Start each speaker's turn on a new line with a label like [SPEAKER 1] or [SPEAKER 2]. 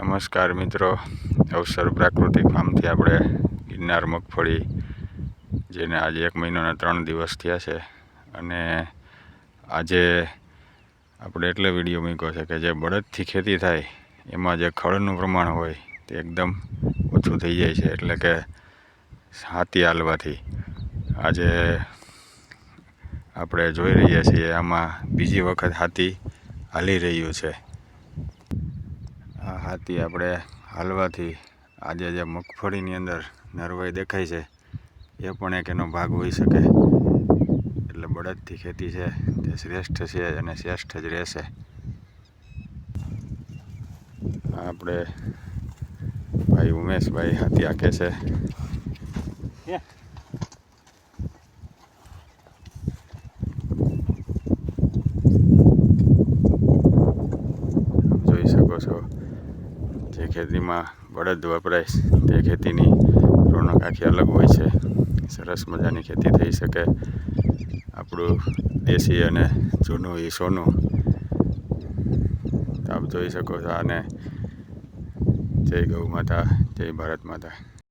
[SPEAKER 1] નમસ્કાર મિત્રો. અવસર પ્રાકૃતિક ફાર્મથી આપણે ગિરનાર મગફળી, જેને આજે એક મહિનાના ત્રણ દિવસ થયા છે. અને આજે આપણે એટલે વીડિયો મૂક્યો છે કે જે બળદથી ખેતી થાય, એમાં જે ખળનું પ્રમાણ હોય તે એકદમ ઓછું થઈ જાય છે. એટલે કે હાથી હાલવાથી. આજે આપણે જોઈ રહ્યા છીએ આમાં બીજી વખત હાથી હાલી રહ્યું છે. હાથી આપણે હાલવાથી આજે જે મગફળીની અંદર નરવાઈ દેખાય છે, એ પણ એક એનો ભાગ હોઈ શકે. એટલે બળદથી ખેતી છે, તે શ્રેષ્ઠ છે અને શ્રેષ્ઠ જ રહેશે. આપણે ભાઈ ઉમેશભાઈ હાથી હાકે છે. જોઈ શકો છો. જે ખેતીમાં બળદ વપરાય તે ખેતીની રોનક આખી અલગ હોય છે. સરસ મજાની ખેતી થઈ શકે. આપણું દેશી અને જૂનું એ સોનું. આપ જોઈ શકો છો આને. જય ગૌ માતા, જય ભારત માતા.